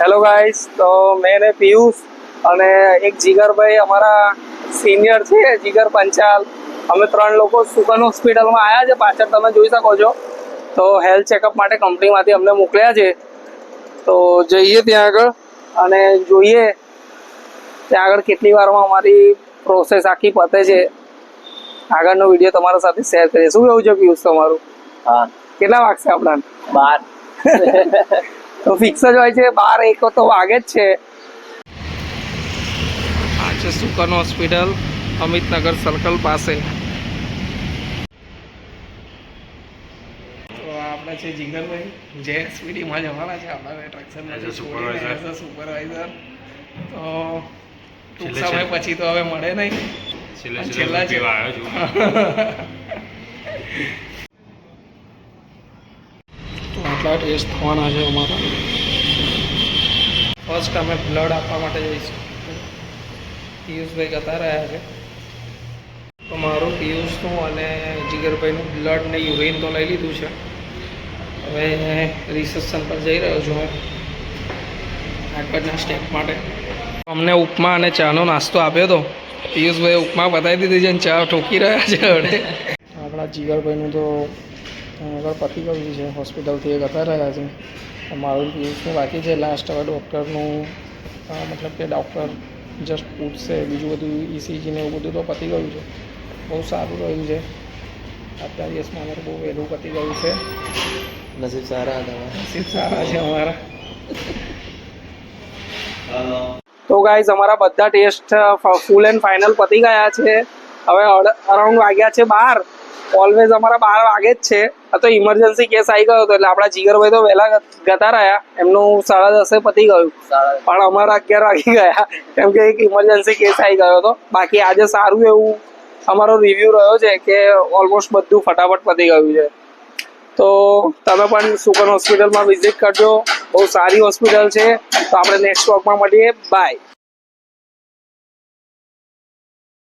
Hello guys તો મેં ને પિયુષ અને એક જીગરભાઈ અમારા સિનિયર છે જીગર પંચાલ. અમે ત્રણ લોકો સુકન હોસ્પિટલમાં આવ્યા છે. પાછળ તમે જોઈ શકો છો. તો હેલ્થ ચેકઅપ માટે કંપનીમાંથી અમને મોકલ્યા છે. તો જઈએ ત્યાં આગળ અને જોઈએ ત્યાં આગળ કેટલી વારમાં અમારી પ્રોસેસ આખી પતે છે. આગળનો વીડિયો તમારા સાથે શેર કરીએ. શું કેવું છે પિયુષ તમારું? હા. કેટલા વાગશે આપણા બાર. તો ફિક્સ જ હોય છે બાર એક તો વાગે જ છે. આ છે સુકન હોસ્પિટલ અમિતનગર સર્કલ પાસે. તો આપણે છે જીગરભાઈ જે સ્પીડીમાં જવાના છે આપણા એટ્રેક્શનમાં As સુપરવાઇઝર તો ટૂંક સમય પછી તો હવે મળે નહીં. છેલ્લા છેલ્લા. આવ્યો છું. આટલા ટેસ્ટ થવાના છે અમારા. ફર્સ્ટ અમે બ્લડ આપવા માટે જઈશું. પિયુષભાઈ જતા રહ્યા છે. તો મારું પિયુષનું અને જીગરભાઈનું બ્લડ ને યુરિન તો લઈ લીધું છે. હવે રિસેપ્શન પર જઈ રહ્યો છું હું. આગળના સ્ટેપ માટે. અમને ઉપમા અને ચાનો નાસ્તો આપ્યો હતો પિયુષભાઈ ઉપમા બતાવી દીધી છે અને ચા ઠોકી રહ્યા છે હવે. આપણા જીગરભાઈનું તો આગળ પતી ગયું છે હોસ્પિટલથી એ જતા રહ્યા છે. મારું પિયુષનું બાકી છે લાસ્ટ હવે ડૉક્ટરનું મતલબ કે ડૉક્ટર જસ્ટ પૂછશે બીજું બધું ઇસીજી ને એવું બધું તો પતી ગયું છે. બહુ સારું રહ્યું છે. અત્યારે દિવસમાં અમારું બહુ વહેલું પતી ગયું છે. નસીબ સારા હતા નસીબ સારા છે અમારા. તો ગાઈઝ અમારા બધા ટેસ્ટ ફૂલ એન્ડ ફાઇનલ પતી ગયા છે. હવે અરાઉન્ડ વાગ્યા છે બાર. ઓલવેઝ અમારા બાર વાગે જ છે. આ તો ઇમરજન્સી કેસ આવી ગયો હતો એટલે આપણા જીગરભાઈ તો વહેલા ગતા રહ્યા. એમનું સાડા દસે પતી ગયું. પણ અમારા અગિયાર વાગી ગયા. કેમ કે એક ઇમરજન્સી કેસ આવી ગયો હતો. બાકી આજે સારું એવું અમારો રિવ્યુ રહ્યો છે કે ઓલમોસ્ટ બધું ફટાફટ પતી ગયું છે. તો તમે પણ સુકન હોસ્પિટલમાં વિઝિટ કરજો. બહુ સારી હોસ્પિટલ છે. તો આપણે નેક્સ્ટ વોકમાં મળીએ. બાય